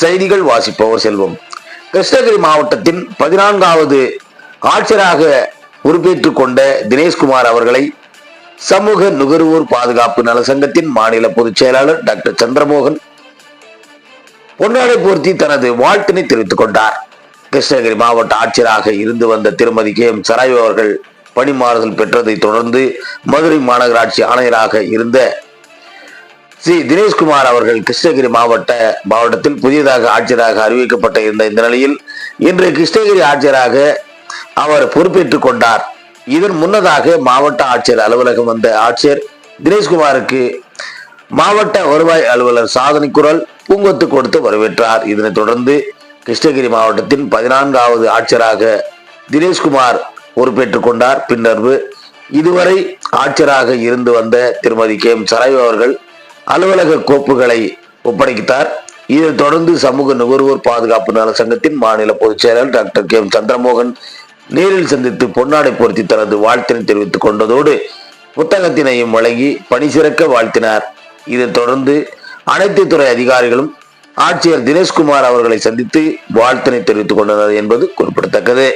செய்திகள் வாசிப்பவர் செல்வம். கிருஷ்ணகிரி மாவட்டத்தின் பதினான்காவது ஆட்சியராக பொறுப்பேற்றுக் கொண்ட தினேஷ்குமார் அவர்களை சமூக நுகர்வோர் பாதுகாப்பு நல சங்கத்தின் மாநில பொதுச் செயலாளர் டாக்டர் சந்திரமோகன் பொன்னாடை போர்த்தி தனது வாழ்த்தினை தெரிவித்துக் கொண்டார். கிருஷ்ணகிரி மாவட்ட ஆட்சியராக இருந்து வந்த திருமதி கே எம் சராய் அவர்கள் பணிமாறுதல் பெற்றதை தொடர்ந்து மதுரை மாநகராட்சி ஆணையராக இருந்த ஸ்ரீ தினேஷ்குமார் அவர்கள் கிருஷ்ணகிரி மாவட்ட மாவட்டத்தில் புதியதாக ஆட்சியராக அறிவிக்கப்பட்ட இருந்த இந்த நிலையில் இன்று கிருஷ்ணகிரி ஆட்சியராக அவர் பொறுப்பேற்றுக் கொண்டார். இதன் முன்னதாக மாவட்ட ஆட்சியர் அலுவலகம் வந்த ஆட்சியர் தினேஷ்குமாருக்கு மாவட்ட வருவாய் அலுவலர் சாதனை குரல் பூங்கொத்து கொடுத்து வரவேற்றார். இதனைத் தொடர்ந்து கிருஷ்ணகிரி மாவட்டத்தின் பதினான்காவது ஆட்சியராக தினேஷ்குமார் பொறுப்பேற்றுக் கொண்டார். பின்னர் இதுவரை ஆட்சியராக இருந்து வந்த திருமதி கே எம் சரைவ் அவர்கள் அலுவலக கோப்புகளை ஒப்படைத்தார். இதைத் தொடர்ந்து சமூக நுகர்வோர் பாதுகாப்பு நல சங்கத்தின் மாநில பொதுச் செயலாளர் டாக்டர் கே சந்திரமோகன் நேரில் சந்தித்து பொன்னாடை பொருத்தி தனது வாழ்த்தினை தெரிவித்துக் கொண்டதோடு புத்தகத்தினையும் வழங்கி பணி சிறக்க வாழ்த்தினார். இதைத் தொடர்ந்து அனைத்து துறை அதிகாரிகளும் ஆட்சியர் தினேஷ்குமார் அவர்களை சந்தித்து வாழ்த்தினை தெரிவித்துக் கொண்டனர் என்பது குறிப்பிடத்தக்கது.